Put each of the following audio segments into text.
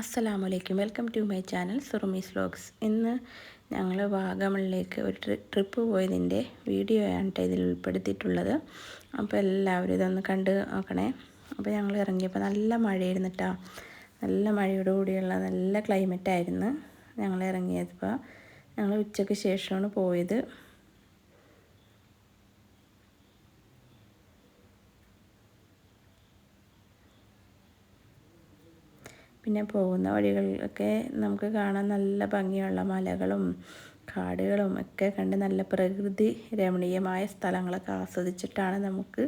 അസ്സലാമു അലൈക്കും welcome to my channel Surumi's vlogs ഇന്ന് ഞങ്ങൾ വാഗമണിലേക്ക് ഒരു ട്രിപ്പ് പോയതിന്റെ വീഡിയോ ആണ് ഇതിൽ ഉൾപ്പെടുത്തിയിട്ടുള്ളത്. അപ്പോൾ എല്ലാവരും ഇതൊന്ന് കണ്ട് നോക്കണേ. അപ്പോൾ ഞങ്ങൾ ഇറങ്ങിയപ്പോൾ നല്ല മഴയായിരുന്നു കേട്ടോ നല്ല മഴയോട് കൂടിയുള്ള നല്ല ക്ലൈമറ്റായിരുന്നു ഞങ്ങൾ ഇറങ്ങിയപ്പോൾ ഞങ്ങൾ ഉച്ചയ്ക്ക് ശേഷമാണ് പോയത്. പിന്നെ പോകുന്ന വഴികളിലൊക്കെ നമുക്ക് കാണാൻ നല്ല ഭംഗിയുള്ള മലകളും കാടുകളും ഒക്കെ കണ്ട് നല്ല പ്രകൃതി രമണീയമായ സ്ഥലങ്ങളൊക്കെ ആസ്വദിച്ചിട്ടാണ് നമുക്ക്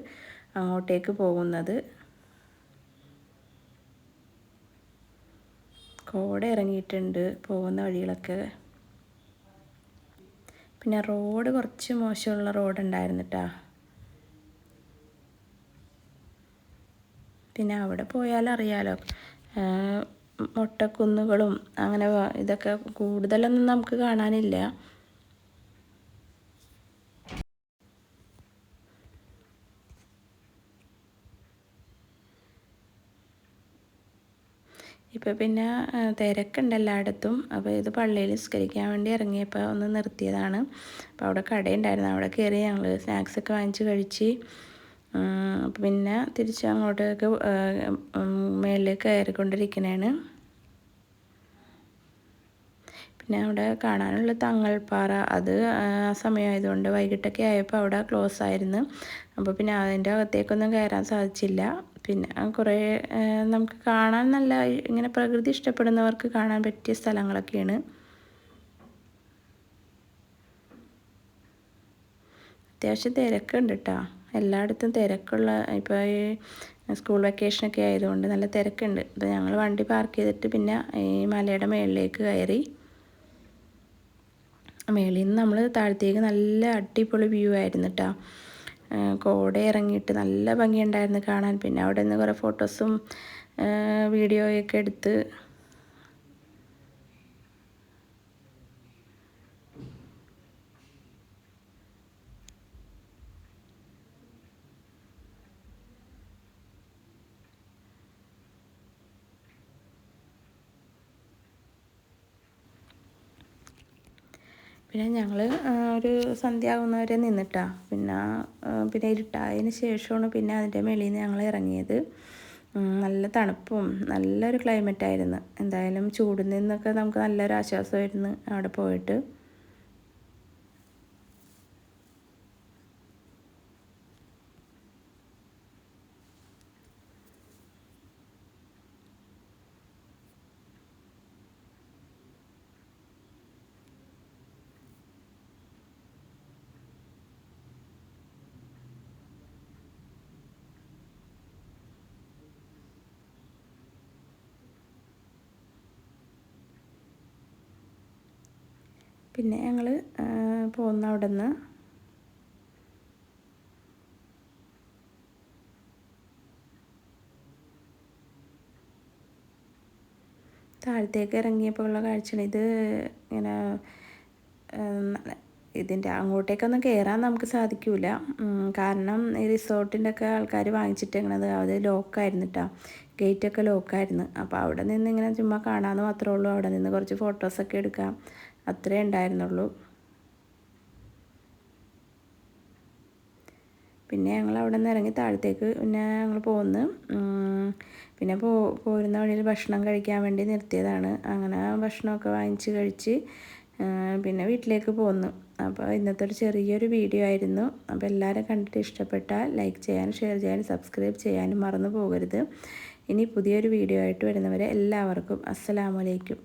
അങ്ങോട്ടേക്ക് പോകുന്നത്. കോട ഇറങ്ങിയിട്ടുണ്ട് പോകുന്ന വഴികളൊക്കെ. പിന്നെ റോഡ് കുറച്ച് മോശമുള്ള റോഡ് ഉണ്ടായിരുന്നു കേട്ടോ പിന്നെ അവിടെ പോയാൽ അറിയാലോ മൊട്ടക്കുന്നുകളും അങ്ങനെ ഇതൊക്കെ കൂടുതലൊന്നും നമുക്ക് കാണാനില്ല. ഇപ്പോൾ പിന്നെ തിരക്കുണ്ട് എല്ലായിടത്തും. അപ്പോൾ ഇത് പള്ളിയിൽ നിസ്കരിക്കാൻ വേണ്ടി ഇറങ്ങിയപ്പോൾ ഒന്ന് നിർത്തിയതാണ്. അപ്പോൾ അവിടെ കടയുണ്ടായിരുന്നു. അവിടെ കയറി ഞങ്ങൾ സ്നാക്സൊക്കെ വാങ്ങിച്ച് കഴിച്ച് പിന്നെ തിരിച്ച് അങ്ങോട്ടേക്ക് മേളിലേക്ക് കയറിക്കൊണ്ടിരിക്കുന്നതാണ് പിന്നെ അവിടെ കാണാനുള്ള തങ്ങൾപ്പാറ അത് ആ സമയമായതുകൊണ്ട് വൈകിട്ടൊക്കെ ആയപ്പോൾ അവിടെ ക്ലോസ് ആയിരുന്നു അപ്പോൾ പിന്നെ അതിന്റെ അകത്തേക്കൊന്നും കയറാൻ സാധിച്ചില്ല. പിന്നെ കുറേ നമുക്ക് കാണാൻ നല്ല ഇങ്ങനെ പ്രകൃതി ഇഷ്ടപ്പെടുന്നവർക്ക് കാണാൻ പറ്റിയ സ്ഥലങ്ങളൊക്കെയാണ്. അത്യാവശ്യം തിരക്കുണ്ട് കേട്ടോ എല്ലായിടത്തും തിരക്കുള്ള ഇപ്പോൾ ഈ സ്കൂൾ വെക്കേഷനൊക്കെ ആയതുകൊണ്ട് നല്ല തിരക്കുണ്ട്. അപ്പോൾ ഞങ്ങൾ വണ്ടി പാർക്ക് ചെയ്തിട്ട് പിന്നെ ഈ മലയുടെ മുകളിലേക്ക് കയറി. മേളിൽ നിന്ന് നമ്മൾ താഴത്തേക്ക് നല്ല അടിപൊളി വ്യൂ ആയിരുന്നു കേട്ടോ കോട ഇറങ്ങിയിട്ട് നല്ല ഭംഗിയുണ്ടായിരുന്നു കാണാൻ. പിന്നെ അവിടെ നിന്ന് കുറേ ഫോട്ടോസും വീഡിയോയൊക്കെ എടുത്ത് പിന്നെ ഞങ്ങൾ ഒരു സന്ധ്യ ആകുന്നവരെ നിന്നിട്ടാ. പിന്നെ പിന്നെ ഇരുട്ടായതിന് ശേഷമാണ് പിന്നെ അതിന്റെ മേളിൽ നിന്ന് ഞങ്ങൾ ഇറങ്ങിയത് നല്ല തണുപ്പും നല്ലൊരു ക്ലൈമറ്റായിരുന്നു എന്തായാലും ചൂടിൽ നിന്നൊക്കെ നമുക്ക് നല്ലൊരു ആശ്വാസമായിരുന്നു അവിടെ പോയിട്ട്. പിന്നെ ഞങ്ങൾ പോകുന്ന അവിടെ നിന്ന് താഴത്തേക്ക് ഇറങ്ങിയപ്പോൾ ഉള്ള കാഴ്ചയാണ്. ഇത് ഇങ്ങനെ ഇതിന്റെ അങ്ങോട്ടേക്കൊന്നും കയറാൻ നമുക്ക് സാധിക്കില്ല കാരണം ഈ റിസോർട്ടിന്റെ ഒക്കെ ആൾക്കാർ വാങ്ങിച്ചിട്ടേക്കണത് അത് ലോക്കായിരുന്നു കേട്ടോ ഗേറ്റൊക്കെ ലോക്കായിരുന്നു. അപ്പോൾ അവിടെ നിന്ന് ഇങ്ങനെ ചുമ്മാ കാണാമെന്ന് മാത്രമേ ഉള്ളൂ. അവിടെ നിന്ന് കുറച്ച് ഫോട്ടോസൊക്കെ എടുക്കാം. അത്രേ ഉണ്ടായിരുന്നുള്ളൂ. പിന്നെ ഞങ്ങൾ അവിടെ നിന്ന് ഇറങ്ങി താഴത്തേക്ക് പിന്നെ ഞങ്ങൾ പോന്ന്. പിന്നെ പോ പോരുന്ന വഴിയിൽ ഭക്ഷണം കഴിക്കാൻ വേണ്ടി നിർത്തിയതാണ്. അങ്ങനെ ഭക്ഷണമൊക്കെ വാങ്ങിച്ച് കഴിച്ച് പിന്നെ വീട്ടിലേക്ക് പോന്നു. അപ്പോൾ ഇന്നത്തെ ഒരു ചെറിയൊരു വീഡിയോ ആയിരുന്നു. അപ്പോൾ എല്ലാവരും കണ്ടിട്ട് ഇഷ്ടപ്പെട്ടാൽ ലൈക്ക് ചെയ്യാനും ഷെയർ ചെയ്യാനും സബ്സ്ക്രൈബ് ചെയ്യാനും മറന്നു പോകരുത്. ഇനി പുതിയൊരു വീഡിയോ ആയിട്ട് വരുന്നവരെ എല്ലാവർക്കും അസ്സലാമലൈക്കും